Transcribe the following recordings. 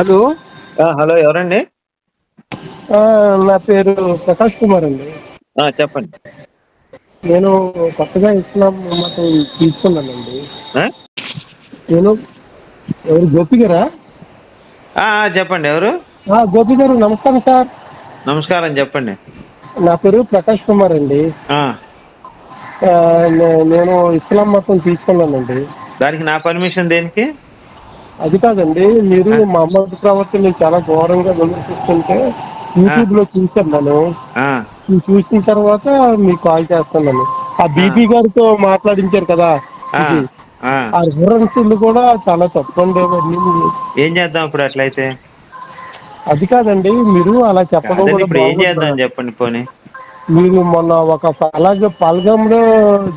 Hello? Hello ఎవరండి? నా పేరు ప్రకాష్ కుమార్ అండి. చెప్పండి. నేను కొత్తగా ఇస్లాం మతం తీసుకున్నానండి. ఆ? నేను ఎవరు గోపి గారా? చెప్పండి ఎవరు? ఆ, గోపి గారు నమస్కారం సార్. నమస్కారం చెప్పండి. నా పేరు ప్రకాష్ కుమార్ అండి. నేను ఇస్లాం మతం తీసుకున్నానండి. దానికి నా పర్మిషన్ దేనికి? అది కాదండి మీరు మహమ్మద్ ప్రవర్తన చాలా ఘోరంగా విమర్శిస్తుంటే యూట్యూబ్లో చూశాను నేను. చూసిన తర్వాత మీకు కాల్ చేస్తున్నాను ఆ బీపీ గారితో మాట్లాడించారు కదా ఆ, రిఫరెన్స్లు కూడా చాలా తప్పండి ఏం చేద్దాం ఇప్పుడు అట్లయితే? అది కాదండి మీరు అలా చెప్పడం ఇప్పుడు ఏం చేద్దాం. చెప్పండి పోనీ. మీరు మొన్న ఒక అలాగే పాల్గంలో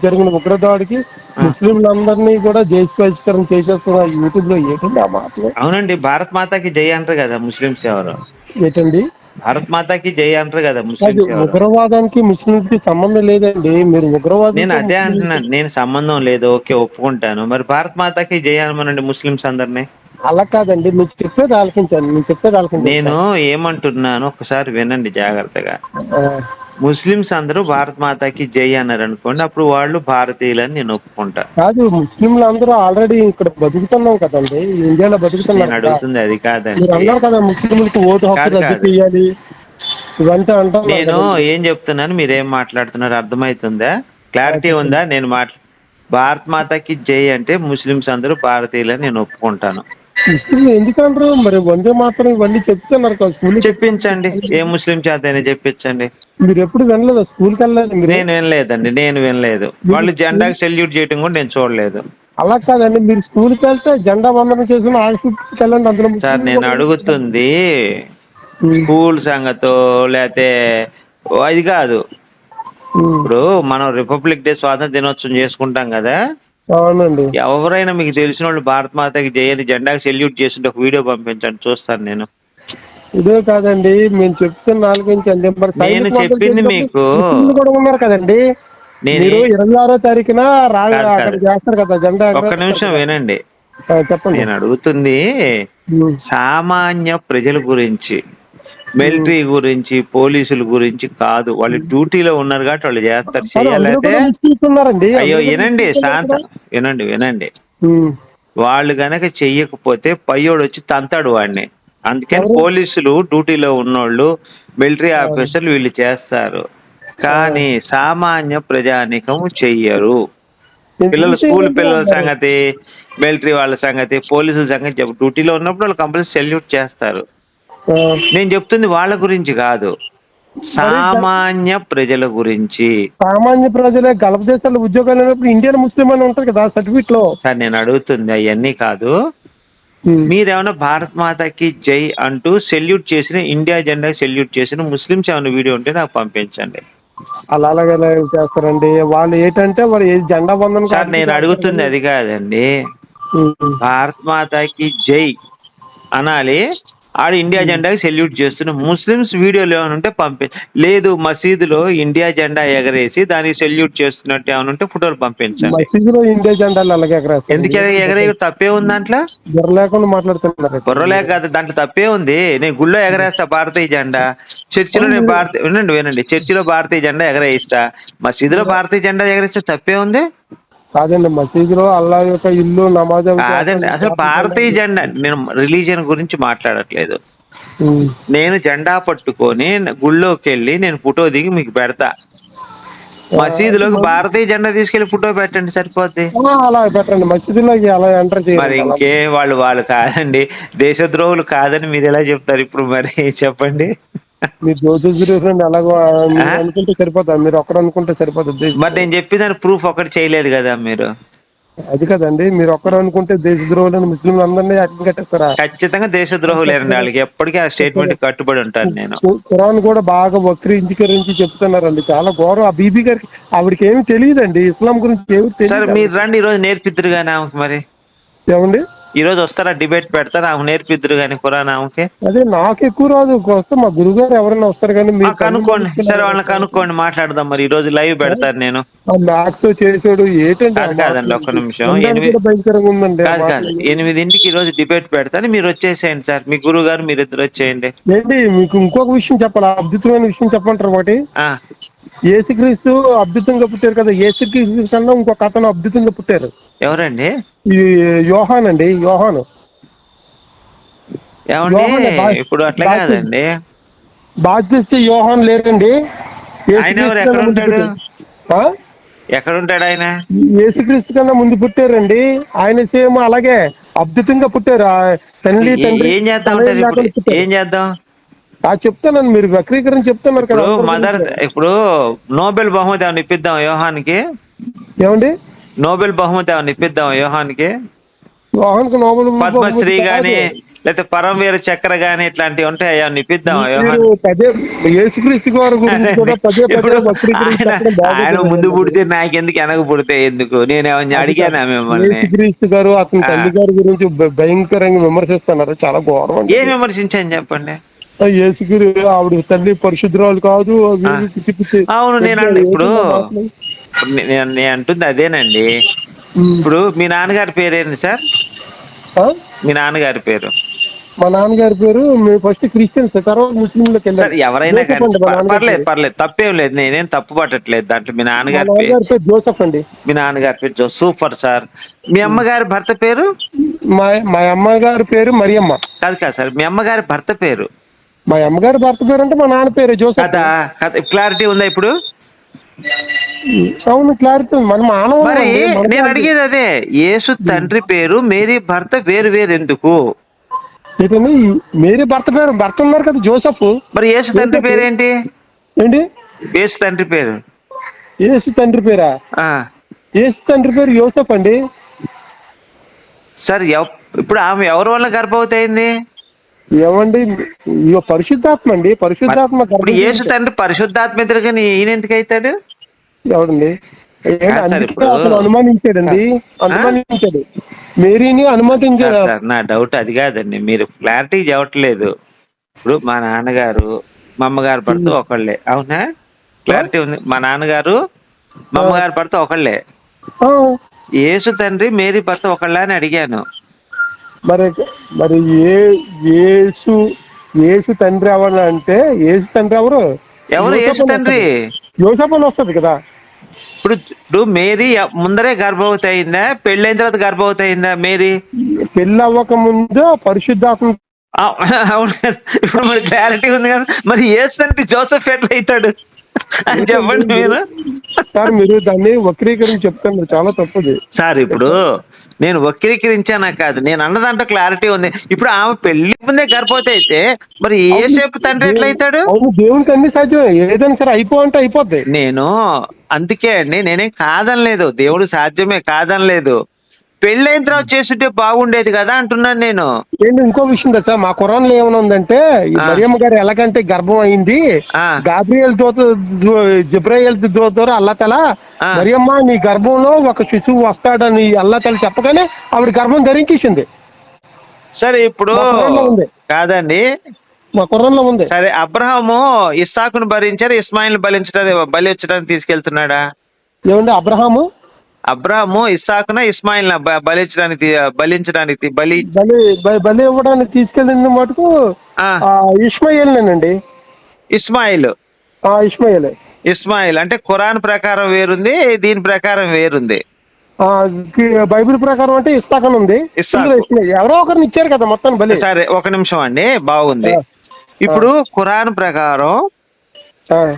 జరిగిన ఉగ్రదాడికి. ముస్లింలందరినీ కూడా దేశ బహిష్కరణ చేసేస్తున్న యూట్యూబ్లో ఏంటండి ఆ మాటలు అవునండి భారత్ మాతాకి జై అంటారు కదా ముస్లిమ్స్ ఎవరు ఏంటండి? భారత్ మాతాకి జై అంటారు కదా ఎవరు ఉగ్రవాదానికి ముస్లింస్కి సంబంధం లేదండి మీరు ఉగ్రవాదంతో నేను అదే అంటున్నాను నేను సంబంధం లేదు ఓకే ఒప్పుకుంటాను. మరి భారత్ మాతాకి జై అనమనండి ముస్లిమ్స్ అందరినీ? అలా కాదండి మీరు చెప్పేది ఆలకించండి నేను చెప్పేది ఆలకించండి. నేను ఏమంటున్నాను ఒకసారి వినండి జాగ్రత్తగా. ముస్లిమ్స్ అందరూ భారత్ మాతాకి జై అన్నారు అనుకోండి అప్పుడు వాళ్ళు భారతీయులని నేను ఒప్పుకుంటా. కాదు ముస్లింలు అందరూ ఆల్రెడీ ఇక్కడ బతుకుతున్నాం కదండి ఇండియాలో నేను బతుకుతున్నారు కదా. అడుగుతుంది అది మీరు కాదండి అన్నారు కదా ముస్లింలకు ఓటు హక్కు కాదు, రద్దు కాదు. చేయాలి ఇవంతా అంటున్నారు నేను. ఏం చెప్తున్నాను మీరేం మాట్లాడుతున్నారు అర్థమవుతుందా? క్లారిటీ. ఉందా? నేను మాట్లా భారత్ మాతాకి జై అంటే ముస్లిమ్స్ అందరూ భారతీయులని నేను ఒప్పుకుంటాను. ఎందుకంటారు? మరి వందే మాత్రం ఇవన్నీ చెప్తున్నారు చెప్పించండి. ఏ ముస్లిం చేతనే చెప్పించండి. మీరు ఎప్పుడు వినలేదా? స్కూల్కి వెళ్ళలేదు మీరు? నేను వినలేదండి నేను వినలేదు. వాళ్ళు జెండాకి సెల్యూట్ చేయడం కూడా నేను చూడలేదు. అలా కాదండి మీరు స్కూల్కి వెళ్తే జెండా వందనం చేసుకుని ఆఫీస్కి వెళ్ళండి అందులో సార్ నేను అడుగుతుంది స్కూల్ సంగతో లేకపోతే అది కాదు. ఇప్పుడు మనం రిపబ్లిక్ డే స్వాతంత్ర దినోత్సవం చేసుకుంటాం కదా? అవునండి. ఎవరైనా మీకు తెలిసిన వాళ్ళు భారత్ మాతకి జయని జెండాకి సెల్యూట్ చేస్తుంటే ఒక వీడియో పంపించండి చూస్తాను నేను. ఇదే కాదండి మేము చెప్తున్న నాలుగించి అండి మరి నేను చెప్పింది మీకు కూడా ఉన్నారు కదండి. నేను మీరు ఇరవై ఆరో తారీఖున రా. అక్కడ చేస్తారు కదా జెండా ఒక్క నిమిషం. వినండి. చెప్పండి. నేను అడుగుతుంది సామాన్య ప్రజల గురించి మిలిటరీ గురించి పోలీసుల గురించి కాదు. వాళ్ళు డ్యూటీలో ఉన్నారు కాబట్టి వాళ్ళు చేస్తారు. చేయాలైతే అయ్యో వినండి శాంత. వినండి వినండి. వాళ్ళు గనక చెయ్యకపోతే పయ్యోడు వచ్చి తంతాడు వాడిని. అందుకని ఎవరు? పోలీసులు డ్యూటీలో ఉన్నోళ్ళు మిలిటరీ ఆఫీసర్లు వీళ్ళు చేస్తారు. కానీ సామాన్య ప్రజానికము చెయ్యరు. పిల్లల స్కూల్ పిల్లల? సంగతి మిలిటరీ వాళ్ళ సంగతి పోలీసుల సంగతి చెప్పు డ్యూటీలో ఉన్నప్పుడు వాళ్ళు కంపల్సరీ సెల్యూట్ చేస్తారు. నేను చెప్తుంది వాళ్ళ గురించి కాదు. సామాన్య ప్రజల గురించి. సామాన్య ప్రజలే గల్ఫ్ దేశాల్లో ఉద్యోగాలు ఇండియన్ ముస్లిం అని ఉంటది కదా సర్టిఫికెట్లో సార్ నేను అడుగుతుంది అవన్నీ కాదు. మీరేమైనా భారత్ మాతాకి జై అంటూ సెల్యూట్ చేసిన ఇండియా జెండా సెల్యూట్ చేసిన ముస్లిమ్స్ ఏమైనా వీడియో ఉంటే నాకు పంపించండి. అలా అలాగే చేస్తారండి? వాళ్ళు ఏంటంటే వాళ్ళు ఏ జెండా బంధన సార్ నేను అడుగుతుంది అది కాదండి. భారత్ మాతాకి జై అనాలి. ఆడు ఇండియా జెండాకి సెల్యూట్ చేస్తున్న ముస్లిమ్స్ వీడియోలు ఏమైనా ఉంటే పంపి లేదు మసీదులో ఇండియా జెండా ఎగరేసి దానికి సెల్యూట్ చేస్తున్నట్టు ఏమైనా ఉంటే ఫోటోలు పంపించండి. మసీదులో ఇండియా జెండాలు అలాగే ఎగరేస్తారు. ఎందుకు ఎగ- ఎగరే తప్పే ఉంది దాంట్లో బుర్ర లేకుండా మాట్లాడుతున్నారు. బుర్రలే కాదు దాంట్లో తప్పే ఉంది. నేను గుళ్ళో ఎగరేస్తా భారతీయ జెండా. చర్చిలో నేను భారతీయ వినండి వినండి. చర్చిలో భారతీయ జెండా ఎగరేయిస్తా. మసీదులో భారతీయ జెండా ఎగరేస్తే తప్పే ఉంది? కాదండి మసీదులో అల్లా యొక్క ఇల్లు నమాజ్. అసలు భారతీయ జెండా నేను రిలీజియన్ గురించి మాట్లాడట్లేదు. నేను జెండా పట్టుకొని గుళ్ళోకి వెళ్ళి నేను ఫోటో దిగి మీకు పెడతా మసీదులోకి భారతీయ జెండా తీసుకెళ్ళి ఫోటో పెట్టండి సరిపోద్ది అలా పెట్టండి మసీదులోకి అలా ఎంటర్ మరి. ఇంకే వాళ్ళు వాళ్ళు కాదండి దేశద్రోహులు కాదని మీరు ఎలా చెప్తారు ఇప్పుడు మరి చెప్పండి మీరు జ్యోతిష్యుడు ఎలాగో మీరు అనుకుంటే సరిపోతుంది మీరు ఒక్కరు అనుకుంటే సరిపోతుంది మరి నేను చెప్పేదాని ప్రూఫ్ ఒకటి చేయలేదు కదా మీరు. అది కదండి మీరు ఒక్కరు అనుకుంటే దేశద్రోహులను ముస్లింలు అందరినీ అక్కడికి కట్టేస్తారా? ఖచ్చితంగా దేశద్రోహులేనండి వాళ్ళకి. ఎప్పటికీ ఆ స్టేట్మెంట్ కట్టుబడి ఉంటాను నేను. కు- ఖురాన్ కూడా బాగా వక్రీంచకరించి చెప్తున్నారండి. చాలా ఘోరం ఆ బీబీ గారికి. ఆవిడకి ఏమి తెలియదండి. ఇస్లాం గురించి ఏమి తెలియదు మీరు రండి ఈ రోజు నేర్పిద్దరు కానీ మరి. ఏమండి? ఈ రోజు వస్తారా? డిబేట్ పెడతారా? ఆమె నేర్పిద్దరు కానీ ఖురాన్ ఆమెకి? అదే నాకు ఎక్కువ రాదు. వస్తే మా గురుగారు ఎవరైనా వస్తారు కానీ మీరు కనుక్కోండి. సరే వాళ్ళని కనుక్కోండి. మాట్లాడదాం మరి. ఈ రోజు లైవ్ పెడతాను నేను. మ్యాథ్స్ చేసాడు కాదండి, ఒక్క? నిమిషం. ఎనిమిది- కాదు కాదు. ఎనిమిదింటికి ఈ రోజు డిబేట్ పెడతాను. మీరు వచ్చేసేయండి సార్. మీ గురువు గారు మీరు ఇద్దరు వచ్చేయండి. ఏంటి మీకు ఇంకొక విషయం చెప్పాలా? అద్భుతమైన విషయం చెప్పంటారు ఒకటి. ఆ, ఏసుక్రీస్తు అద్భుతంగా పుట్టారు కదా. ఏసుక్రీస్తు కన్నా ఇంకొక అతను అద్భుతంగా పుట్టారు. ఎవరండి? యోహాన్ అండి యోహాను. ఏమండి? ఇప్పుడు అట్లా కాదండి. బాధ్యత యోహాన్ లేరండి. ఆయన ఎక్కడ ఉంటాడు? ఎక్కడ ఉంటాడు ఆయన? యేసుక్రీస్తు కన్నా ముందు పుట్టారండి. ఆయన సేమ్ అలాగే అద్భుతంగా పుట్టారు. ఏ- తండ్రి ఏం చేద్దాం. ఏం చేద్దాం? ఆ చెప్తానండి మీరు వక్రీకరణ చెప్తున్నారు కదా మదర్. ఇప్పుడు నోబెల్ బహుమతి ఏమైనా ఇప్పిద్దాం యోహాన్కి? ఏమండి? నోబెల్ బహుమతి ఏమైనా ఇప్పిద్దాం యోహాన్కి యోహాన్కు నోబెల్ పద్మశ్రీ గాని. లేకపోతే పరమవీర చక్ర గాని ఇట్లాంటివి ఉంటాయి ఏమైనా ఇప్పిద్దాం యోహాన్ ఆయన ముందు. పుడితే నాకెందుకు వెనక పుడితే ఎందుకు నేను ఏమన్నా అడిగానా మిమ్మల్ని గారు అతని ఆ. తల్లి గారి గురించి భయంకరంగా విమర్శిస్తున్నారు చాలా ఘోరం అండి. ఏం విమర్శించాను చెప్పండి యేసుగిరి ఆవిడ తల్లి పరిశుద్ధురాలు కాదు. అవును నేను ఇప్పుడు నేను నేను అంటుంది అదేనండి. ఇప్పుడు మీ నాన్నగారి పేరు ఏంది సార్? మీ నాన్నగారి పేరు. మా నాన్నగారి పేరు మేము ఫస్ట్ క్రిస్టియన్స్ తర్వాత ముస్లింలకు సార్ ఎవరైనా జోసఫ్ పర్లేదు పేరు. పర్లేదు తప్పేం లేదు నేనేం తప్పు పట్టట్లేదు దాంట్లో. మీ నాన్నగారి పేరు. జోసఫ్ అండి. మీ నాన్నగారి పేరు జో- సూపర్ సార్. మీ అమ్మగారి భర్త పేరు? మా మా అమ్మగారి పేరు మరియమ్మ. కాదు కాదు సార్ మీ అమ్మగారి భర్త పేరు. మా అమ్మగారి భర్త పేరు అంటే మా నాన్న పేరు జోసఫ్. కదా క్లారిటీ ఉందా ఇప్పుడు? అవును క్లారిటీ మన మానవ మరి నేను అడిగేది అదే యేసు తండ్రి పేరు మేరీ భర్త వేరు వేరు ఎందుకు? ఏంటండి? మేరీ భర్త పేరు భర్త ఉన్నారు కదా జోసఫ్. మరి యేసు తండ్రి పేరు ఏంటి ఏంటి? యేసు తండ్రి పేరు. యేసు తండ్రి పేరా? ఆ. యేసు తండ్రి పేరు యోసఫ్ అండి. సార్ ఇప్పుడు ఆమె ఎవరి వల్ల గర్భవతి అయింది ఏమండి పరిశుద్ధాత్మ అండి. పరిశుద్ధాత్మ యేసు తండ్రి పరిశుద్ధాత్మ ఎదురుగాని ఈయన ఎందుకు అవుతాడు అతను అనుమానించాడండి? అనుమానించాడు. మేరీని అనుమతించాడు. నా డౌట్ అది కాదండి. మీరు క్లారిటీ చెప్పట్లేదు ఇప్పుడు మా నాన్నగారు మా అమ్మగారు భర్త ఒకళ్ళే. అవునా? క్లారిటీ ఉంది. మా నాన్నగారు మా అమ్మగారు భర్త ఒకళ్ళే. యేసు తండ్రి మేరీ భర్త ఒకళ్ళే అని అడిగాను. మరి మరి ఏ యేసు యేసు తండ్రి ఎవరు అంటే యేసు తండ్రి ఎవరు? ఎవరు యేసు తండ్రి? వస్తది. యోసేపు అని వస్తుంది కదా ఇప్పుడు ఇప్పుడు మేరీ ముందరే గర్భవతి అయిందా పెళ్ళైన తర్వాత గర్భవతి అయిందా మేరీ పెళ్ళి అవ్వక ముందు పరిశుద్ధాత్మ అవ్- అవును కదా. ఇప్పుడు మరి క్లారిటీ ఉంది కదా మరి తండ్రి జోసెఫ్ ఎట్లా అవుతాడు అని చెప్పండి మీరు. సార్ మీరు దాన్ని వక్రీకరించి చెప్తాను చాలా తప్పది. సార్ ఇప్పుడు నేను వక్రీకరించానా కాదు. నేను అన్న దాంట్లో క్లారిటీ ఉంది. ఇప్పుడు ఆమె పెళ్ళి ముందే గర్భవతి అయితే మరి ఏసేపు తండ్రి ఎట్లా అవుతాడు? అవును దేవునికి అన్ని సాధ్యం ఏదైనా సరే అయిపో అంటే అయిపోద్ది. నేను అందుకే అండి నేనేం కాదనలేదు. దేవుడు సాధ్యమే కాదనలేదు. పెళ్ళైన తర్వాత చేస్తుంటే బాగుండేది కదా అంటున్నాను నేను ఏంటి ఇంకో విషయం తెలుసా మా కురాన్లో ఏమైనా ఉందంటే ఈ. మరియమ్మ గారు ఎలాగంటే గర్భం అయింది. గాబ్రియల్ దూత జిబ్రాయిల్ దూత ద్వారా అల్లతల. మరియమ్మ నీ గర్భంలో ఒక శిశువు వస్తాడని అల్లతల చెప్పగానే ఆవిడ గర్భం ధరించేసింది సరే ఇప్పుడు. కాదండి మా కుర్రంలో ఉంది సరే అబ్రహాము ఇస్సాకును భరించారు ఇస్మాయిల్ బలించడానికి బలి వచ్చడానికి తీసుకెళ్తున్నాడా ఏమండి అబ్రహాము అబ్రహాము ఇస్సాకున ఇస్మాయిల్ బలించడానికి బలించడానికి బలి బలి బలి ఇవ్వడానికి తీసుకెళ్ళింది మటుకు ఆ. ఇష్మాయిల్నేనండి ఇస్మాయిల్. ఆ ఇష్మాయిల్ ఇస్మాయిల్. అంటే ఖురాన్ ప్రకారం వేరుంది దీని ప్రకారం వేరుంది. బైబిల్ ప్రకారం అంటే ఇస్తాకని ఉంది. ఎవరో ఒకరిని ఇచ్చారు కదా మొత్తం బలి. సరే ఒక నిమిషం అండి బాగుంది. ఇప్పుడు ఖురాన్ ప్రకారం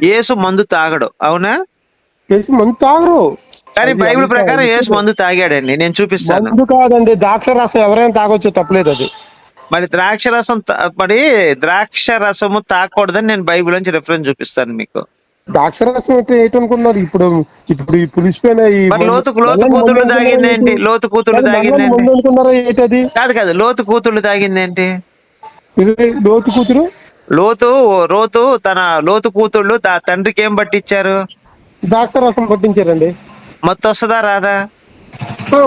యేసు మందు తాగడు అవునా? తెలిసి మందు తాగరు కానీ బైబిల్ ప్రకారం యేసు. మందు తాగాడండి. నేను చూపిస్తాను. మందు కాదండి ద్రాక్ష రసం ఎవరైనా తాగొచ్చు తప్పలేదు అది. మరి ద్రాక్ష రసం మరి ద్రాక్ష రసము తాగకూడదని నేను బైబిల్ నుంచి రిఫరెన్స్ చూపిస్తాను మీకు. ద్రాక్ష రసం అంటే ఏంటనుకున్నారు? ఇప్పుడు ఇప్పుడు ఈ పులిసిపోయిన ఈ లోతు లోతు కూతుళ్ళు తాగిందేంటి లోతు కూతుళ్ళు ఏంటి? తాగిందేంటి మందు అనుకున్నారా ఏంటది? కాదు కాదు లోతు కూతుళ్ళు తాగిందేంటి లోతు కూతురు? లోతు రోతు తన లోతు కూతుళ్ళు తండ్రికి ఏం పట్టించారు ద్రాక్ష రసం పట్టించారండి. మొత్తం వస్తుందా రాదా?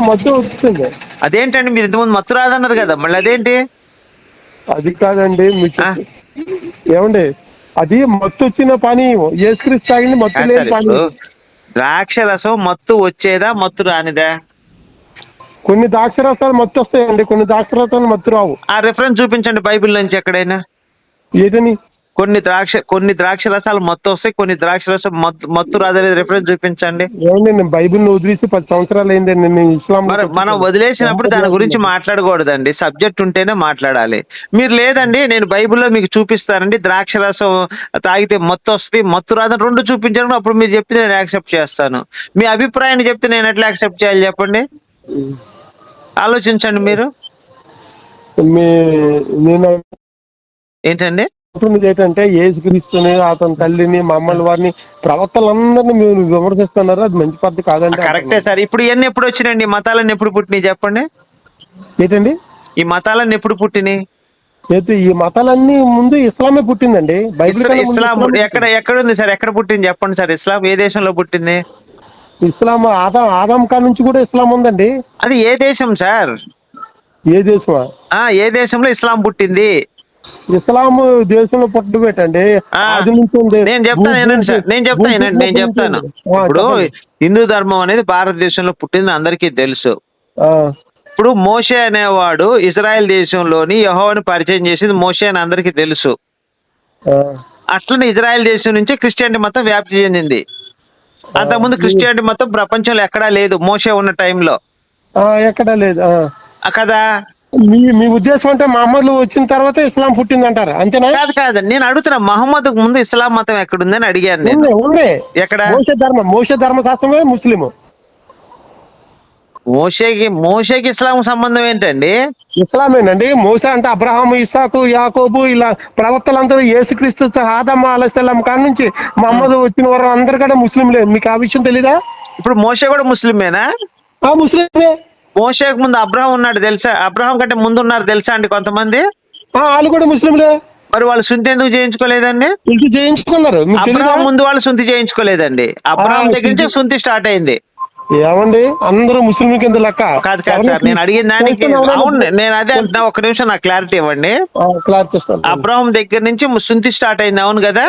మత్తు వచ్చింది అదేంటండి మీరు ఇంతకుముందు మత్తు రాదన్నారు కదా మళ్ళీ అదేంటి? అది కాదండి ఏమండి అది మత్తు వచ్చిన పని ఏసుక్రీస్తు తాగింది మత్తు లేని పని. ద్రాక్ష రసం మత్తు వచ్చేదా మత్తు రానిదా? కొన్ని ద్రాక్ష రసాలు మత్తు వస్తాయండి కొన్ని ద్రాక్ష రసాలు మత్తు రావు. ఆ రెఫరెన్స్ చూపించండి బైబిల్ నుంచి ఎక్కడైనా. ఏదని? కొన్ని ద్రాక్ష కొన్ని ద్రాక్ష రసాలు మత్తు వస్తాయి కొన్ని ద్రాక్ష రసం మత్తు రాదనేది రెఫరెన్స్ చూపించండి. ఏమండి నేను బైబిల్ వదిలేసి పది సంవత్సరాలు అయింది నేను ఇస్లాం మరి మనం వదిలేసినప్పుడు దాని గురించి మాట్లాడకూడదండి. సబ్జెక్ట్ ఉంటేనే మాట్లాడాలి. మీరు లేదండి నేను బైబిల్లో మీకు చూపిస్తానండి. ద్రాక్ష రసం తాగితే మత్తు వస్తుంది మత్తు రాదని రెండు చూపించడం అప్పుడు మీరు చెప్తే నేను యాక్సెప్ట్ చేస్తాను. మీ అభిప్రాయాన్ని చెప్తే నేను ఎట్లా యాక్సెప్ట్ చేయాలి చెప్పండి? ఆలోచించండి మీరు. మీ ఏంటండి అంటున్నది ఏంటంటే ఏసుక్రీస్తుని అతని తల్లిని మమ్మల్ని వారిని ప్రవక్తలందరినీ మీరు విమర్శిస్తున్నారు? అది మంచి పద్ధతి కాదండి కరెక్టే సార్. ఇప్పుడు ఇవన్నీ ఎప్పుడు వచ్చినాయండి? ఈ మతాలన్నీ ఎప్పుడు పుట్టినాయి చెప్పండి. ఏంటండి? ఈ మతాలన్నీ ఎప్పుడు పుట్టినాయి? అయితే ఈ మతాలన్నీ ముందు ఇస్లామే పుట్టిందండి. బైబిల్ ఇస్లా- ఎక్కడ ఎక్కడ ఉంది సార్? ఎక్కడ పుట్టింది? చెప్పండి సార్. ఇస్లాం ఏ దేశంలో పుట్టింది. ఇస్లాం ఆదాం ఆదాం కా నుంచి కూడా ఇస్లాం ఉందండి. అది ఏ దేశం సార్? ఏ దేశమా? ఆ ఏ దేశంలో ఇస్లాం పుట్టింది? ఇస్లాం దేశంలో పుట్టి పెట్టండి. ఉంది నేను చెప్తాను వినండి సార్. నేను చెప్తాను వినండి నేను చెప్తాను. ఇప్పుడు. హిందూ ధర్మం అనేది భారతదేశంలో పుట్టింది అందరికీ తెలుసు. ఇప్పుడు మోషే అనేవాడు ఇజ్రాయెల్ దేశంలోని యెహోవాను పరిచయం చేసింది మోషే అని అందరికీ తెలుసు. అట్లనే ఇజ్రాయెల్ దేశం నుంచి క్రిస్టియానిటీ మొత్తం వ్యాప్తి చెందింది. అంతకుముందు క్రిస్టియానిటీ మొత్తం ప్రపంచంలో ఎక్కడా లేదు మోషే ఉన్న టైంలో. ఎక్కడా లేదు. కదా? మీ మీ ఉద్దేశం అంటే మహమ్మద్ వచ్చిన తర్వాత ఇస్లాం పుట్టింది అంటారు అంతేనా? కాదు కాదు. నేను అడుగుతున్నా మహమ్మద్ ముందు ఇస్లాం మతం ఎక్కడుందని అడిగాను నేను. ఉంది ఎక్కడ? మోస ధర్మం మోస ధర్మశాస్త్రమే ముస్లిం మోషేకి మోషేకి ఇస్లాం సంబంధం ఏంటండి? ఇస్లామేనండి మోస అంటే అబ్రహాం ఇసాకు యాకోబు ఇలా ప్రవక్తలందరూ యేసుక్రీస్తు ఆదమ్మ అలస్లాం కాడ నుంచి మహమ్మద్ వచ్చిన వారు అందరికంటే ముస్లింలే. మీకు ఆ విషయం తెలీదా? ఇప్పుడు మోషే కూడా ముస్లిమేనా? ఆ ముస్లిమే. మోషేకి ముందు అబ్రహం ఉన్నాడు తెలుసా? అబ్రహం కంటే ముందు ఉన్నారు తెలుసా అండి కొంతమంది? వాళ్ళు కూడా ముస్లింలే. మరి వాళ్ళు సుంతి ఎందుకు చేయించుకోలేదండి? చేయించుకున్నారు. అబ్రహం ముందు వాళ్ళు సుంతి చేయించుకోలేదండి. అబ్రహం దగ్గర నుంచి సుంతి స్టార్ట్ అయింది. ఏమండి? అందరూ ముస్లిం కింద లెక్క? కాదు కాదు సార్ నేను అడిగిన దానికి అవును నేను అదే అంటున్నా ఒక నిమిషం నాకు క్లారిటీ ఇవ్వండి. క్లారిటీ అబ్రహం దగ్గర నుంచి సుంతి స్టార్ట్ అయింది అవును కదా?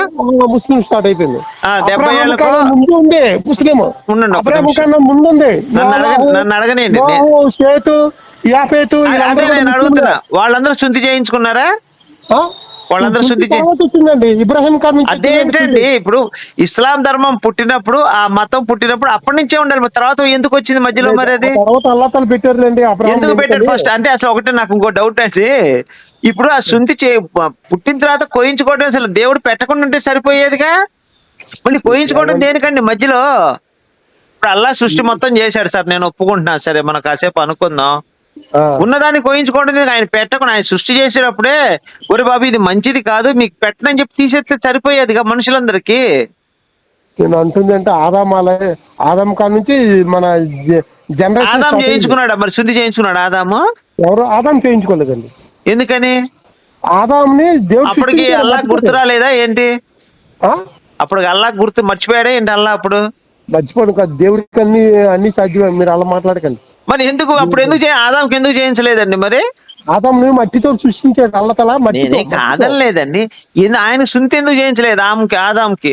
ముస్లిం స్టార్ట్ అయిపోయింది. డెబ్బై ఏళ్ళకు కన్నా ముందు ఉంది ముస్లిం. ఉండండి అబ్రహాం. కన్నా ముందు ఉంది నన్ను అడగనండి. షేతు యాఫేతు అదే వీళ్ళందరూ నేను అడుగుతున్నా. వాళ్ళందరూ శుద్ధి చేయించుకున్నారా? వాళ్ళందరూ శుద్ధి శుద్ధి వచ్చిందండి. ఇబ్రాహిం నుంచి అదేంటండి ఇప్పుడు ఇస్లాం ధర్మం పుట్టినప్పుడు ఆ మతం పుట్టినప్పుడు అప్పటి నుంచే ఉండాలి. మరి తర్వాత ఎందుకు వచ్చింది మధ్యలో మరి అది? తర్వాత పెట్టారులేండి ఎందుకు పెట్టాడు. ఎందుకని? ఫస్ట్ అంటే అసలు ఒకటే నాకు ఇంకో డౌట్ అంటే ఇప్పుడు ఆ శుంఠి చే పుట్టిన తర్వాత కోయించుకోవడం అసలు దేవుడు పెట్టకుండా ఉంటే సరిపోయేదిగా? మళ్ళీ కోయించుకోవడం దేనికండి మధ్యలో? ఇప్పుడు అల్లా సృష్టి మొత్తం చేశాడు సార్ నేను ఒప్పుకుంటున్నాను. సరే మనం కాసేపు అనుకుందాం. ఉన్నదాన్ని కోయించుకోవడం? ఆయన పెట్టకుండా ఆయన సృష్టి చేసేటప్పుడే ఒరి బాబు ఇది మంచిది కాదు మీకు పెట్టనని చెప్పి తీసేస్తే సరిపోయేదిగా మనుషులందరికీ. నేను అంటుంది అంటే ఆదాం అలా ఆదాం కాడ నుంచి మన జనరేషన్ ఆదాం చేయించుకున్నాడా? మరి శుద్ధి చేయించుకున్నాడు ఆదాము? ఎవరు? ఆదాం చేయించుకోలేదండి. ఎందుకని? ఆదాంని దేవుడు అప్పటికి. అల్లా గుర్తు రాలేదా ఏంటి? అప్పుడు అల్లా గుర్తు మర్చిపోయాడా ఏంటి అల్లా అప్పుడు? మర్చిపోను కాదు దేవుడికి అన్ని అన్ని సాధ్యమే. మీరు అలా మాట్లాడకండి. మరి ఎందుకు అప్పుడు ఎందుకు చేయ ఆదాంకి ఎందుకు చేయించలేదండి మరి? ఆదాంని మట్టితో సృష్టించాడు అల్లతల మట్టితో నేనే కాదనలేదండి. ఆయన సుంతి ఎందుకు చేయించలేదు ఆమెకి ఆదాంకి?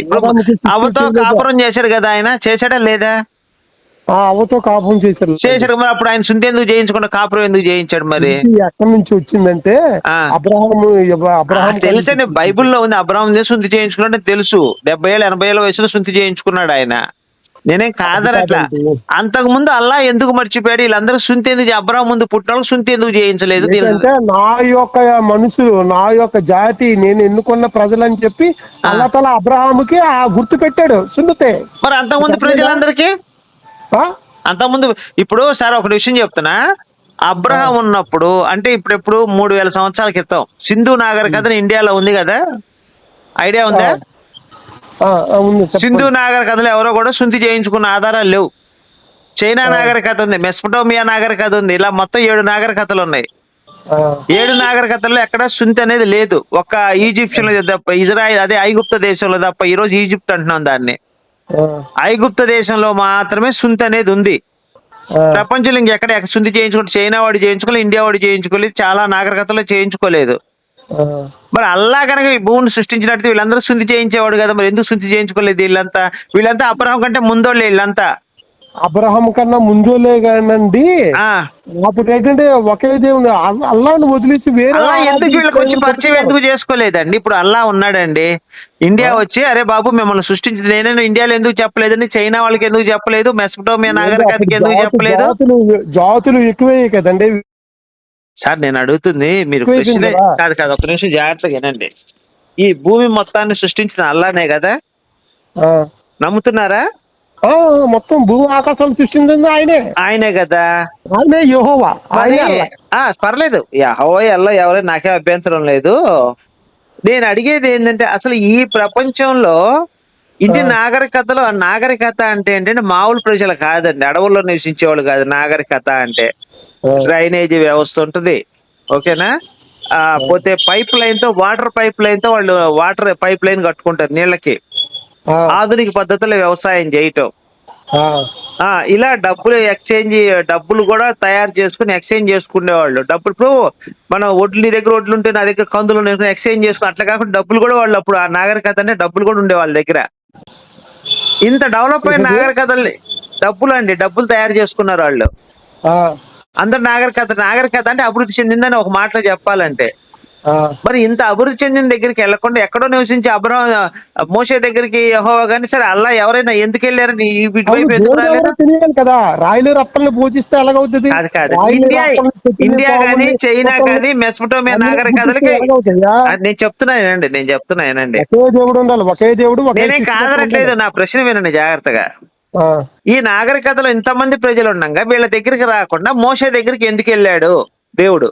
అవతో? కాపురం చేశాడు కదా ఆయన చేశాడా లేదా? ఆ అవ్వతో కాపం చేశారు చేశాడు మరి అప్పుడు ఆయన సుంతి ఎందుకు చేయించకుండా కాపురం ఎందుకు చేయించాడు మరి? ఎక్కడి నుంచి వచ్చిందంటే ఆ. అబ్రహాం తెలుసండి బైబిల్లో ఉంది అబ్రాహం సుంతి చేయించుకున్నాడు తెలుసు. డెబ్బై ఏళ్ళు ఎనభై ఏళ్ళ వయసులో సుంతి చేయించుకున్నాడు ఆయన. నేనేం కాదనట్లా. కాదండి. అంతకు ముందు అల్లా ఎందుకు మర్చిపోయాడు? వీళ్ళందరూ సుంతి ఎందుకు అబ్రాహం ముందు పుట్టిన వాళ్ళు సుంతి ఎందుకు చేయించలేదు ఏంటంటే నా యొక్క మనుషులు నా యొక్క జాతి నేను ఎన్నుకున్న ప్రజలని చెప్పి అల్లతల అబ్రహాముకి ఆ గుర్తు పెట్టాడు సున్నతే మరి అంతకుముందు ప్రజలందరికీ? ఆ? అంతకుముందు ఇప్పుడు సార్ ఒక విషయం చెప్తున్నా. అబ్రహాం ఉన్నప్పుడు అంటే ఇప్పుడు ఎప్పుడు మూడు వేల సంవత్సరాల క్రితం. సింధు నాగరికత ఇండియాలో ఉంది కదా? ఐడియా ఉందా. సింధు నాగరికతలో ఎవరో కూడా శుద్ధి చేయించుకున్న ఆధారాలు లేవు. చైనా నాగరికత ఉంది మెస్పటోమియా నాగరికత ఉంది ఇలా మొత్తం ఏడు నాగరికతలు ఉన్నాయి. ఏడు నాగరికతల్లో ఎక్కడ సుంతి అనేది లేదు. ఒక ఈజిప్షియన్ తప్ప ఇజ్రాయిల్ అదే ఐగుప్త దేశంలో తప్ప ఈ రోజు ఈజిప్ట్ అంటున్నాం దాన్ని. ఐగుప్త దేశంలో మాత్రమే సుంతి అనేది ఉంది. ప్రపంచంలో ఇంకెక్కడ శుద్ధి చేయించుకుంటే చైనా వాడు చేయించుకోలేదు ఇండియా వాడు చేయించుకోలేదు చాలా నాగరికతలో చేయించుకోలేదు. మరి అల్లా కనుక ఈ భూమిని సృష్టించినట్టు వీళ్ళందరూ శుద్ధి చేయించేవాడు కదా మరి ఎందుకు శుద్ధి చేయించుకోలేదు వీళ్ళంతా? వీళ్ళంతా అబ్రహం కంటే ముందోళ్ళు వీళ్ళంతా. అబ్రహం కన్నా ముందులే కానండి. అప్పుడు ఏంటంటే ఒకే దేవుని అల్- అల్లాహ్ని వదిలేసి వేరే ఎందుకు వీళ్ళకి వచ్చి పరిచయం ఎందుకు చేసుకోలేదండి? ఇప్పుడు అల్లా ఉన్నాడండి. ఇండియా వచ్చి అరే బాబు మిమ్మల్ని సృష్టించింది నేనే ఇండియాలో ఎందుకు చెప్పలేదండి చైనా వాళ్ళకి ఎందుకు చెప్పలేదు మెసపటోమియా నాగరికతకి ఎందుకు చెప్పలేదు? జాతులు జాతులు ఎక్కువే కదండి. సార్ నేను అడుగుతుంది మీరు కదా. కాదు ఒక నిమిషం జాగ్రత్తగా వినండి. ఈ భూమి మొత్తాన్ని సృష్టించిన అల్లానే కదా. నమ్ముతున్నారా? మొత్తం భూ ఆకాశాలు సృష్టించింది ఆయనే. ఆయనే కదా? ఆయనే యెహోవా. పర్లేదు. యహోవా అల్లా ఎవరైనా నాకే అభ్యంతరం లేదు. నేను అడిగేది ఏంటంటే అసలు ఈ ప్రపంచంలో ఇది. నాగరికతలో నాగరికత అంటే ఏంటంటే మామూలు ప్రజలు కాదండి. అడవుల్లో నివసించేవాళ్ళు కాదు నాగరికత అంటే. డ్రైనేజీ వ్యవస్థ ఉంటుంది. ఓకేనా? ఆ పోతే పైప్ లైన్తో వాటర్ పైప్ లైన్తో వాళ్ళు వాటర్ పైప్ లైన్ కట్టుకుంటారు నీళ్ళకి. ఆధునిక పద్ధతిలో వ్యవసాయం చేయటం. ఇలా డబ్బులు ఎక్స్చేంజ్ డబ్బులు కూడా తయారు చేసుకుని ఎక్స్చేంజ్ చేసుకునేవాళ్ళు. డబ్బులు ఇప్పుడు మనం వడ్లు నీ దగ్గర వడ్లు ఉంటే నా దగ్గర కందులు ఎక్స్చేంజ్ చేసుకుని అట్లా కాకుండా డబ్బులు కూడా వాళ్ళు అప్పుడు ఆ నాగరికత అంటే డబ్బులు కూడా ఉండే వాళ్ళ దగ్గర. ఇంత డెవలప్ అయిన నాగరికతల్ని డబ్బులు అండి డబ్బులు తయారు చేసుకున్నారు వాళ్ళు. అందరు నాగరికత నాగరికత అంటే అభివృద్ధి చెందిందని ఒక మాటలో చెప్పాలంటే. మరి ఇంత అభివృద్ధి చెందిన దగ్గరికి వెళ్ళకుండా ఎక్కడో నివసించి అబ్రహం మోసే దగ్గరికి యెహోవా కానీ సరే అల్లా ఎవరైనా ఎందుకు వెళ్ళారని ఇటువైపు ఎందుకు రాలేదు కదా రాయలు రప్పల్ని పూజిస్తే ఎలాగవుతుంది కాదు కాదు ఇండియా ఇండియా గానీ చైనా గానీ మెస్పటోమియా నాగరికతలకి? అది నేను చెప్తున్నానండి నేను చెప్తున్నానండి ఒకే దేవుడు ఉండాలి ఒకే దేవుడు నేనేం కాదనట్లేదు. నా ప్రశ్న వినండి జాగ్రత్తగా. ఈ నాగరికతలో ఇంతమంది ప్రజలు ఉండగా వీళ్ళ దగ్గరికి రాకుండా మోసే దగ్గరికి ఎందుకు వెళ్ళాడు దేవుడు?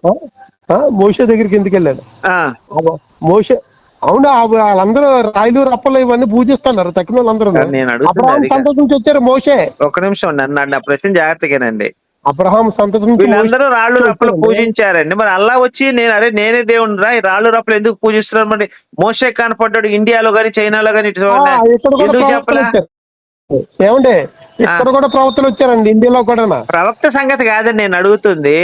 మోషే దగ్గరికి ఎందుకు వెళ్ళాడు? మోషే అవునా వాళ్ళందరూ రాయలు రప్పలు ఇవన్నీ పూజిస్తున్నారు తక్కిన వాళ్ళందరూ. సంతతి నుంచి వచ్చారు మోషే. ఒక్క నిమిషం నన్ను నా ప్రశ్న జాగ్రత్తగానండి. అబ్రహాం సంతతి వీళ్ళందరూ రాళ్ళు రప్పలు. పూజించారండి. మరి అల్లా వచ్చి నేను అరే నేనే దేవుని రా రాళ్ళు రప్పలు ఎందుకు పూజిస్తున్నారు మరి? మోసే కనపడ్డాడు ఇండియాలో గానీ చైనాలో గానీ ఎందుకు చెప్పలా? ఏమండి? ఇక్కడ కూడా ప్రవక్తలు వచ్చారండి ఇండియాలో కూడా ప్రవక్త సంగతి కాదని నేను అడుగుతుంది.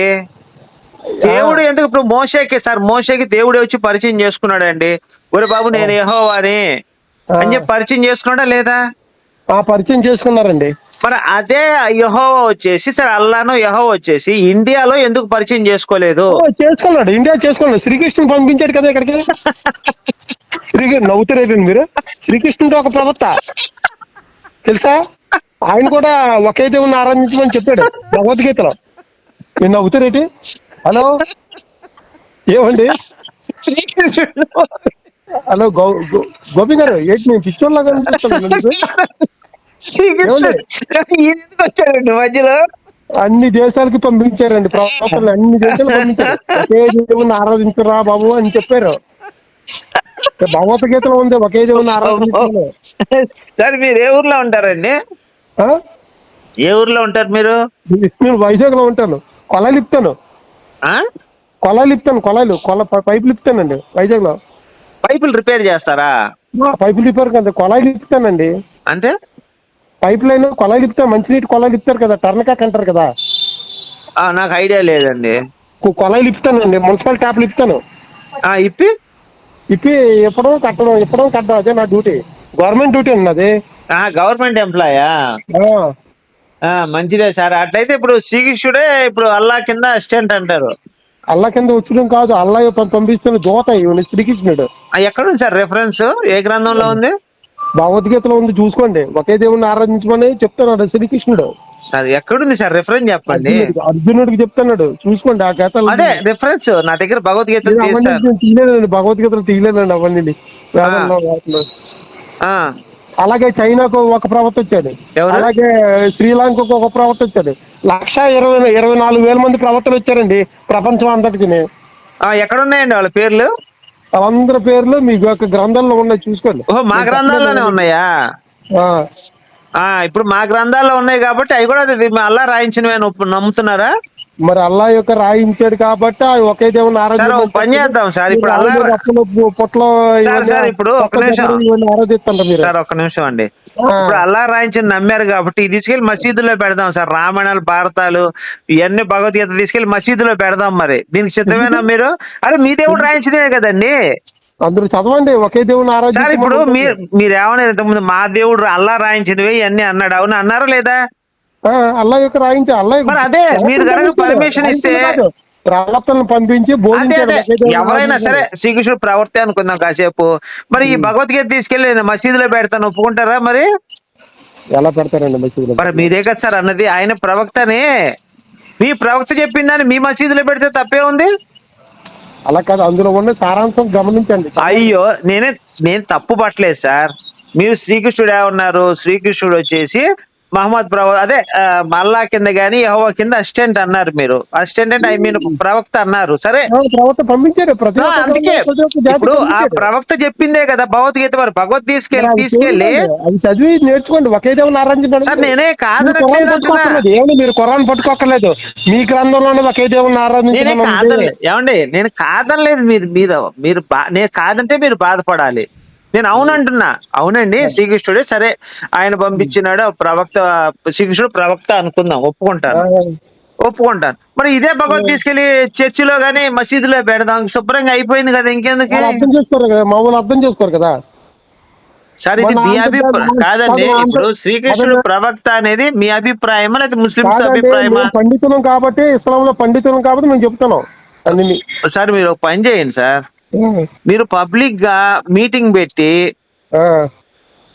దేవుడు ఎందుకు ఇప్పుడు మోషేకి సార్ మోషేకి దేవుడు వచ్చి పరిచయం చేసుకున్నాడు అండి ఒరే బాబు నేను యెహోవాని అని చెప్పి పరిచయం చేసుకున్నాడా లేదా? ఆ పరిచయం చేసుకున్నారండి. మరి అదే యహోవా వచ్చేసి సరే అల్లాను యహోవా వచ్చేసి ఇండియాలో ఎందుకు పరిచయం చేసుకోలేదు? చేసుకున్నాడు ఇండియా చేసుకున్నాడు. శ్రీకృష్ణుని పంపించాడు కదా ఇక్కడికి. శ్రీ నవ్వుతారేంటి మీరు? శ్రీకృష్ణుడు ఒక ప్రవక్త. తెలుసా? ఆయన కూడా ఒకే దేవుని ఆరాధించమని చెప్పాడు భగవద్గీతలో. మీరు నవ్వుతారేంటి? హలో? ఏమండి? హలో గో గోపి గారు ఏంటి నేను మీకు? శ్రీకృష్ణుడు మధ్యలో. అన్ని దేశాలకి పంపించారండి. ప్రవక్తలు అన్ని దేశాలు పంపించారు. ఒకే దేవుని ఆరాధించరా బాబు అని చెప్పారు. భగవద్గీతలో ఉంది ఒకే ఆరాధించాలి సార్ మీరు ఏ ఊర్లో ఉంటారండి? ఏ ఊర్లో ఉంటారు మీరు? నేను వైజాగ్లో ఉంటాను. కొలాయిలు ఇప్తాను. ఆ? కొలాయిలు ఇప్తాను కొలాయిలు కొల పైపులు ఇప్తానండి వైజాగ్లో పైపులు రిపేర్ చేస్తారా? పైపులు ఇప్పారు కదా కొలాయిలు ఇప్తానండి. అంటే? పైప్ లైన్ కొలాయిలు ఇప్తాను మంచినీటి కొలాయిలు ఇప్తారు కదా టర్నకాక్ అంటారు కదా. ఆ, నాకు ఐడియా లేదండి. కొలాయిలు ఇప్తానండి మున్సిపల్ ట్యాప్లు ఇప్తాను. ఆ ఇప్పి? ఇప్పి ఇప్పడం కట్టడం ఇప్పడం కట్టడం అదే నా డ్యూటీ. గవర్నమెంట్ డ్యూటీ ఆ గవర్నమెంట్ ఎంప్లాయా? మంచిదే సార్. అట్లయితే ఇప్పుడు శ్రీకృష్ణుడే ఇప్పుడు అల్లా కింద అసిస్టెంట్ అంటారు. అల్లా కింద వచ్చడం కాదు. అల్లా పంపిస్తున్న దోత ఈయన శ్రీకృష్ణుడు. ఆ, ఎక్కడుంది సార్ రెఫరెన్స్ ఏ గ్రంథంలో ఉంది? భగవద్గీతలో ఉంది చూసుకోండి. ఒకే దేవుణ్ణి ఆరాధించమని చెప్తున్నాడు శ్రీకృష్ణుడు. సార్ ఎక్కడుంది సార్? రెఫరెన్స్ చెప్పండి. అర్జునుడికి చెప్తున్నాడు. చూసుకోండి ఆ గీతలు అదే రిఫరెన్స్ నా దగ్గర భగవద్గీత తీయలేదండి భగవద్గీతలు తీయలేదండి అవన్నీ. అలాగే చైనాకు ఒక ప్రవక్త వచ్చాడు? అలాగే శ్రీలంకకు ఒక ప్రవక్త వచ్చాడు. లక్ష ఇరవై ఇరవై నాలుగు వేల మంది ప్రవక్తలు వచ్చారండి ప్రపంచం అంతటికి ఆ, ఎక్కడున్నాయండి వాళ్ళ పేర్లు? వాళ్ళందరి పేర్లు మీ యొక్క గ్రంథంలో ఉన్నాయి చూసుకోండి. మా గ్రంథాల్లోనే ఉన్నాయా? ఇప్పుడు మా గ్రంథాల్లో ఉన్నాయి కాబట్టి అవి కూడా అల్లా రాయించినవి నమ్ముతున్నారా? మరి అల్లా యొక్క రాయించాడు కాబట్టి ఒకే దేవుని సార్ ఓ పని చేద్దాం సార్. ఇప్పుడు అల్లా పొట్లో సార్, ఇప్పుడు ఒక నిమిషం. ఆరాధిస్తుంటారు సార్ ఒక్క నిమిషం అండి. ఇప్పుడు అల్లా రాయించిన నమ్మారు కాబట్టి ఇది తీసుకెళ్ళి మసీదులో పెడదాం సార్. రామాయణాలు భారతాలు ఇవన్నీ భగవద్గీత తీసుకెళ్ళి మసీదులో పెడదాం మరి. దీనికి సిద్ధమేనా మీరు? అరే మీ దేవుడు రాయించినవే కదండి. అందరూ చదవండి ఒకే దేవుని సార్ ఇప్పుడు మీరు మీరు ఏమన్నారు ఇంతకుముందు మా దేవుడు అల్లా రాయించినవి ఇవన్నీ అన్నాడు. అవును? అన్నారా లేదా? ఆ, అల్లా యొక్క రాయించి అల్లా మరి అదే, మీరు గనక permission ఇస్తే- రాళ్ళను పంపించి అదే బోధించాడు అదే ఒకే దేవుని ఎవరైనా సరే. శ్రీకృష్ణుడు ప్రవర్తి అనుకుందాం కాసేపు. మరి ఈ భగవద్గీత తీసుకెళ్ళి నేను మసీదులో పెడతాను ఒప్పుకుంటారా మరి? ఎలా పెడతారండి మసీదులో మరి మీరే కదా సార్ అన్నది. ఆయన ప్రవక్తనే. మీ ప్రవక్త చెప్పిందని మీ మసీదులో పెడితే తప్పే ఉంది? అలా కాదు అందులో ఉన్న సారాంశం గమనించండి. అయ్యో నేనే నేను తప్పు పట్టలేదు సార్. మీరు శ్రీకృష్ణుడు ఏమన్నారు శ్రీకృష్ణుడు వచ్చేసి మహమ్మద్ ప్రవ అదే ఆ, అల్లా కింద గాని యహోవా కింద అసిస్టెంట్ అన్నారు మీరు. అసిస్టెంట్ అంటే ఐ మీన్ ప్రవక్త అన్నారు. సరే. ప్రవక్త ఒక్క అందుకే. ఇప్పుడు ఆ. ప్రవక్త చెప్పిందే కదా భగవద్గీత మరి. భగవద్ తీసుకెళ్ళి తీసుకెళ్ళి చదివి నేర్చుకోండి. ఒకే దేవుని ఆరాధించండి సార్ నేనే కాదనట్లేదు. ఏమండి మీరు ఖురాన్ పట్టుకోక్కర్లేదు. మీ గ్రంథంలోనే ఒకే దేవుని. కాదనలేదు ఏమండి? నేను కాదనలేదు. మీరు మీరు మీరు నేను కాదంటే మీరు బాధపడాలి. నేను అవునంటున్నా. అవునండి శ్రీకృష్ణుడే సరే ఆయన పంపించినాడు ప్రవక్త శ్రీకృష్ణుడు ప్రవక్త అనుకుందాం ఒప్పుకుంటాను. ఒప్పుకుంటాను. మరి ఇదే భగవద్ తీసుకెళ్ళి చర్చిలో గానీ మసీదులో పెడదాం శుభ్రంగా అయిపోయింది కదా ఇంకెందుకు? అర్థం చేసుకోరు కదా మామూలు అర్థం చేసుకోరు కదా. సార్ ఇది మీ అభిప్రాయం కాదండి ఇప్పుడు శ్రీకృష్ణుడు ప్రవక్త అనేది మీ అభిప్రాయమా లేదా ముస్లింస్ అభిప్రాయమా? పండితులం కాబట్టి ఇస్లాంలో పండితులం కాబట్టి మేము చెప్తున్నాం. సార్ మీరు ఒక పని చేయండి సార్. మీరు పబ్లిక్గా మీటింగ్ పెట్టి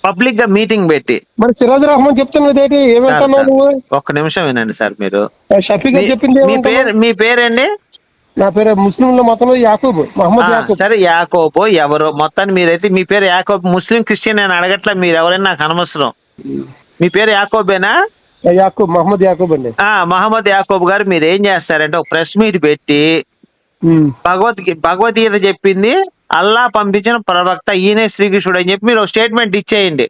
పబ్లిక్గా మీటింగ్ పెట్టి. మరి సిరాజ్ రహమాన్ చెప్తున్నది ఏంటి ఏమంటున్నావు నువ్వు? ఒక్క నిమిషం వినండి సార్ మీరు. చెప్పింది మీ? పేరు మీ పేరండి? నా పేరు ముస్లింల మతంలో యాకూబ్ మహమ్మద్ సరే యాకోబో ఎవరో? మొత్తాన్ని మీరైతే మీ పేరు యాకోబ్ ముస్లిం క్రిస్టియన్ నేను అడగట్లా మీరు ఎవరైనా నాకు అనవసరం. మీ పేరు యాకోబేనా? యాకూబ్ మహమ్మద్ యాకూబ్ అండి. మహమ్మద్ యాకోబ్ గారు మీరు ఏం చేస్తారంటే ఒక ప్రెస్ మీట్ పెట్టి. భగవద్గీ భగవద్గీత చెప్పింది అల్లా పంపించిన ప్రవక్త ఈయనే శ్రీకృష్ణుడు అని చెప్పి మీరు స్టేట్మెంట్ ఇచ్చేయండి.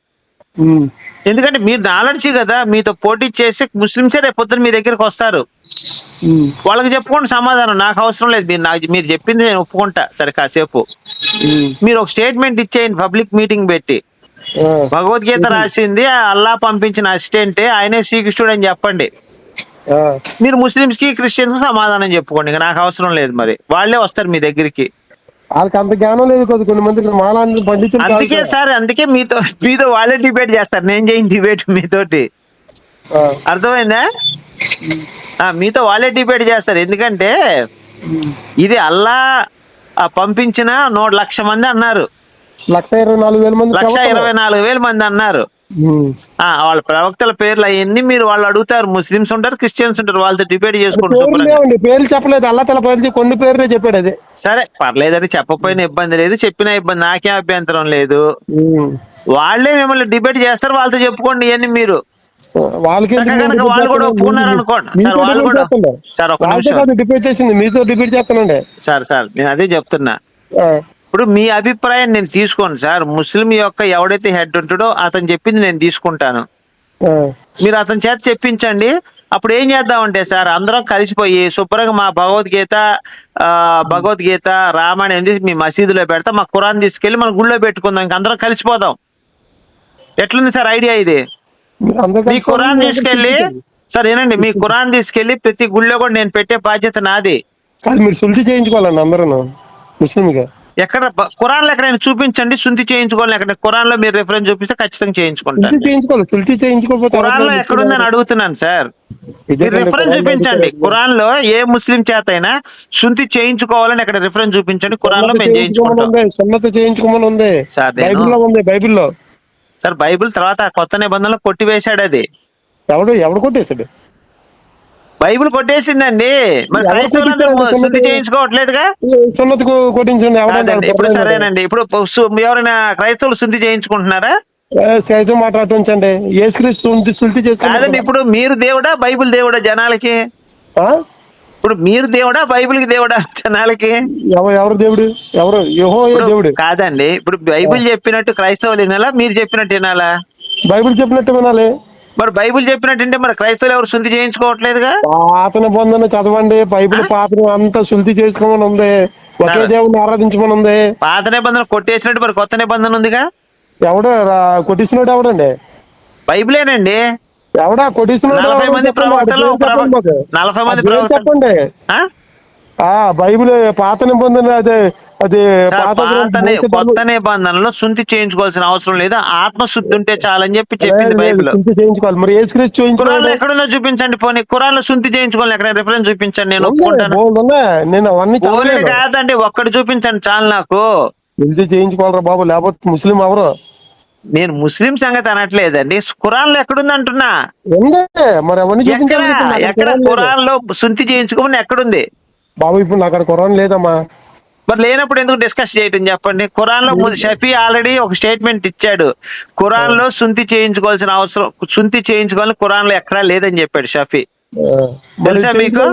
ఎందుకంటే మీరు నాలెడ్జ్ కదా మీతో పోటీ చేసి ముస్లింసే రేపు పొద్దున మీ దగ్గరికి వస్తారు. వాళ్ళకి చెప్పుకోండి సమాధానం నాకు అవసరం లేదు మీరు నాకు మీరు చెప్పింది నేను ఒప్పుకుంటా సరే కాసేపు. మీరు ఒక స్టేట్మెంట్ ఇచ్చేయండి పబ్లిక్ మీటింగ్ పెట్టి. భగవద్గీత రాసింది అల్లా పంపించిన అసిస్టెంటే ఆయనే శ్రీకృష్ణుడు అని చెప్పండి. మీరు ముస్లింస్కి క్రిస్టియన్స్కి సమాధానం చెప్పుకోండి. నాకు అవసరం లేదు మరి. వాళ్ళే వస్తారు మీ దగ్గరికి. వాళ్ళకి అంత జ్ఞానం లేదు కదా కొన్ని కాదు అందుకే. సార్ అందుకే మీతో మీతో వాళ్ళే డిబేట్ చేస్తారు. నేను చేయని డిబేట్ మీతోటి. అర్థమైందా? మీతో వాళ్ళే డిబేట్ చేస్తారు. ఎందుకంటే. ఇది అల్లా పంపించిన నూట లక్ష మంది అన్నారు. లక్ష ఇరవై నాలుగు వేల మంది లక్ష. ఇరవై నాలుగు వేల మంది అన్నారు. వాళ్ళ ప్రవక్తల పేర్లు అవన్నీ మీరు వాళ్ళు అడుగుతారు. ముస్లిమ్స్ ఉంటారు క్రిస్టియన్స్ ఉంటారు వాళ్ళతో డిబేట్ చేసుకోండి పేర్లు చెప్పలేదు. అల్లా తల పేర్లు కొన్ని పేర్లే చెప్పాడు అది. సరే పర్లేదని చెప్పకపోయినా ఇబ్బంది లేదు. చెప్పిన ఇబ్బంది నాకేం అభ్యంతరం లేదు. వాళ్ళే మిమ్మల్ని డిబేట్ చేస్తారు వాళ్ళతో చెప్పుకోండి ఇవన్నీ మీరు. వాళ్ళు కూడా ఒప్పుకున్నారు అనుకోండి. సార్, వాళ్ళు కూడా- సార్, ఒక్క నిమిషం. డిబేట్ చేసింది. మీతో డిబేట్ చేస్తానండి సార్ సార్ నేను అదే చెప్తున్నా. ఇప్పుడు మీ అభిప్రాయం నేను తీసుకోను సార్. ముస్లిం యొక్క ఎవడైతే హెడ్ ఉంటాడో అతను చెప్పింది నేను తీసుకుంటాను. మీరు అతని చేత చెప్పించండి. అప్పుడు ఏం చేద్దామంటే సార్ అందరం కలిసిపోయి శుభ్రంగా మా భగవద్గీత ఆ, భగవద్గీత రామాయణం ఏంది మీ మసీదులో పెడతా. మా ఖురాన్ తీసుకెళ్ళి మన గుళ్ళో పెట్టుకుందాం. ఇంక అందరం కలిసిపోదాం. ఎట్లుంది సార్ ఐడియా ఇది? మీ పోయి తీసుకెళ్ళి సార్ ఏనండి మీ ఖురాన్ తీసుకెళ్ళి ప్రతి గుళ్ళో కూడా నేను పెట్టే బాధ్యత నాది. మీరు సుల్టి చేయించుకోవాలండి అందరూ ముస్లింగా ఎక్కడ ఖురాన్లో ఎక్కడైనా చూపించండి శుద్ధి చేయించుకోవాలి ఎక్కడ ఖురాన్లో మీరు రిఫరెన్స్ చూపిస్తే ఖచ్చితంగా చేయించుకుంటాను ఖురాన్లో ఎక్కడుందని అడుగుతున్నాను సార్. మీరు రిఫరెన్స్ చూపించండి. ఖురాన్లో ఏ ముస్లిం చేత అయినా శుద్ధి చేయించుకోవాలని అక్కడ రిఫరెన్స్ చూపించండి. ఖురాన్లో మేము చేయించుకుంటాం. ఉంది సార్, బైబిల్లో ఉంది బైబిల్లో. సార్ బైబిల్ తర్వాత కొత్త నిబంధనలు కొట్టివేశాడు అది. ఎవడు ఎవడు కొట్టేశాడు? బైబిల్ కొట్టేసిందండి. మరి క్రైస్తవులందరూ? శుద్ధి చేయించుకోవట్లేదుగా? సున్నతి కొ- కొట్టించండి ఇప్పుడు సరేనండి. ఇప్పుడు ఎవరైనా క్రైస్తవులు శుద్ధి చేయించుకుంటున్నారా? సైతం మాట్లాడుతుంచండి. ఏసుక్రీస్తు సుల్టి కాదండి ఇప్పుడు మీరు దేవుడా బైబిల్ దేవుడా జనాలకి? ఇప్పుడు మీరు దేవుడా బైబిల్కి దేవుడా జనాలకి? ఎవ- ఎవరు దేవుడు? ఎవరు? దేవుడు. కాదండి ఇప్పుడు బైబిల్ చెప్పినట్టు క్రైస్తవులు వినాలా? మీరు చెప్పినట్టు వినాలా? బైబిల్ చెప్పినట్టు వినాలి. మరి బైబిల్ చెప్పినట్టుంటే మరి క్రైస్తవులు ఎవరు శుద్ధి చేయించుకోవట్లేదుగా? పాత నిబంధన చదవండి. బైబిల్ పాత అంతా శుద్ధి చేసుకోమని ఉంది. ఒకే. దేవుని ఆరాధించమని ఉంది. పాత నిబంధన కొట్టేసినట్టు మరి కొత్త నిబంధన ఉందిగా? ఎవడు కొట్టిస్తున్నాడు ఎవడండి? బైబిలేనండి. ఎవడా? కొట్టిస్తున్నాడు నలభై మంది ప్రవక్తలు. నలభై మంది ప్రవక్తలు. చెప్పండి. బైబిల్ పాత నిబంధన అదే అది కొత్త నిబంధనలో శుద్ధి చేయించుకోవాల్సిన అవసరం లేదు? ఆత్మశుద్ధి ఉంటే చాలని చెప్పి చెప్పింది బైబిల్. చేయించుకోవాలి. మరి ఎక్కడుందో చూపించండి పోనీ. కురాన్లో శుద్ధి చేయించుకోవాలి ఎక్కడ రిఫరెన్స్ చూపించండి నేను ఒప్పుకుంటాను. నేను అవన్నీ కాదండి ఒక్కటి చూపించండి చాలు నాకు. శుద్ధి చేయించుకోవాలరా బాబు లేకపోతే ముస్లిం ఎవరు? నేను ముస్లిం సంగతి అనట్లేదండి. కురాన్లో ఎక్కడుంది అంటున్నా ఎక్కడ? లేదు. కురాన్లో శుద్ధి చేయించుకోమని ఎక్కడుంది? బాబు ఇప్పుడు నాకు అక్కడ కురాన్ లేదమ్మా. మరి లేనప్పుడు ఎందుకు డిస్కస్ చేయటం చెప్పండి? ఖురాన్లో షఫీ ఆల్రెడీ ఒక స్టేట్మెంట్ ఇచ్చాడు. ఖురాన్లో శుద్ధి చేయించుకోవాల్సిన అవసరం శుద్ధి చేయించుకోవాలని ఖురాన్లో ఎక్కడా లేదని చెప్పాడు షఫీ. తెలుసా మీకు?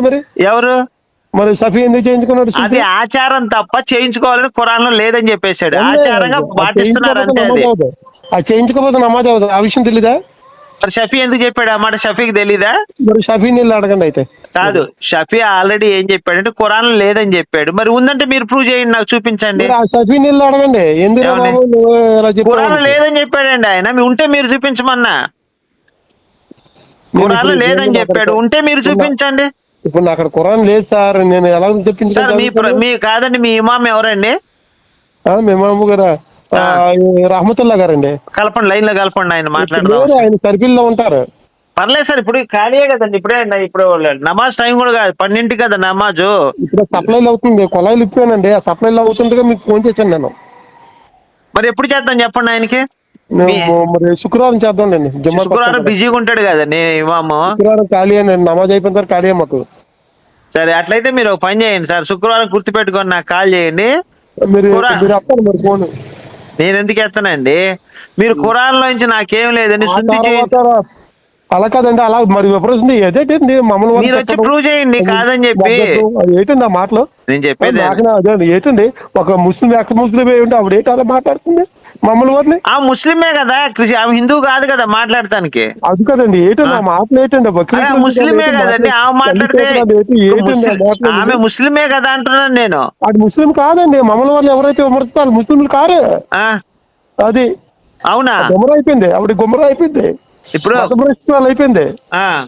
మరి? ఎవరు? మరి సఫీ ఎందుకు చేయించుకున్నాడు? అది ఆచారం తప్ప చేయించుకోవాలని ఖురాన్లో లేదని చెప్పేశాడు. ఆచారంగా పాటిస్తున్నారు అంతే అది. చేయించుకోకపోతే నమాజ్ అవ్వదు ఆ విషయం తెలీదా? మరి షఫీ ఎందుకు చెప్పాడు? ఆ మాట షఫీకి తెలీదా? మరి షఫీని వెళ్ళి అడగండి అయితే. కాదు షఫీ ఆల్రెడీ ఏం చెప్పాడంటే ఖురాన్లో లేదని చెప్పాడు. మరి ఉందంటే మీరు ప్రూవ్ చేయండి నాకు చూపించండి. ఆ షఫీని వెళ్ళి అడగండి. ఎందుకు ఏమని? బాబు నువ్వు ఇలా ఖురాన్లో చెప్పావు లేదని చెప్పాడండి ఆయన. మీ ఉంటే మీరు చూపించమన్నా. నేను ఖురాన్లో ఇప్పుడు లేదని చెప్పాడు. ఉంటే మీరు చూపించండి. ఇప్పుడు నాకు అక్కడ కురాన్ లేదు సార్. నేను ఎలా సార్ మీ ప్ర- మీ కాదండి మీ ఇమాం ఎవరండి? మేమాము గారు? ఆ. రహమతుల్లా గారండి. కలపండి లైన్లో కలపండి ఆయన మాట్లాడదాం ఆయన సర్కిల్లో ఉంటారు. పర్లేదు సార్ ఇప్పుడు ఖాళీయే కదండి. ఇప్పుడే ఇప్పుడు నమాజ్ టైం కూడా కాదు. పన్నెండుకి కదా నమాజు. ఇప్పుడు సప్లైలు అవుతుంది కొలాయిలు ఇప్పానండి. ఆ సప్లైలు అవుతుండగా మీకు ఫోన్ చేశాను నేను. మరి ఎప్పుడు చేద్దాం చెప్పండి ఆయనకి? మరి శుక్రవారం చేద్దాం అండి శుక్రవారం బిజీగా ఉంటాడు కదండి ఇమాము. శుక్రవారం ఖాళీ అని నమాజ్ అయిపోయిన తర్వాత ఖాళీ మాకు. సరే అట్లయితే మీరు పని చేయండి సార్. శుక్రవారం గుర్తుపెట్టుకొని నాకు కాల్ చేయండి. మరి ఫోన్. నేను ఎందుకు ఎత్తానండి? మీరు ఖురాన్ లోంచి నాకేం లేదని శుద్ధి చేయండి అలా కాదండి అలా మరి విపరీతం ఏదేంటి మమ్మల్ని మీరు వచ్చి ప్రూవ్ చేయండి కాదని చెప్పి. అది ఏంటండి ఆ మాటలు? నేను చెప్పేది అదే ఏంటండి ఒక ముస్లిం ఎక్స్ ముస్లిం ఏ ఉంటే ఆవిడ ఏంటి అలా మాట్లాడుతుంది మమ్మల్ని వారిని? ఆ ముస్లిమే కదా క్రిస్టి ఆమె హిందూ కాదు కదా మాట్లాడటానికి. అది కదండి ఏంటండి ఆ మాటలు ఏంటండి ముస్లిమే ఏంటి కదండి? ఆమె మాట్లాడితే ఏంటి? ఆమె ముస్లిమే కదా అంటున్నాను నేను. అది ముస్లిం కాదండి మమ్మల్ని వాళ్ళు ఎవరైతే విమర్శిస్తారు ముస్లింలు కారు. అది. అవునా? గుమ్మర అయిపోయింది ఆవిడ గుమ్మర అయిపోయింది ఇప్పుడు అయిపోయింది. ఆ.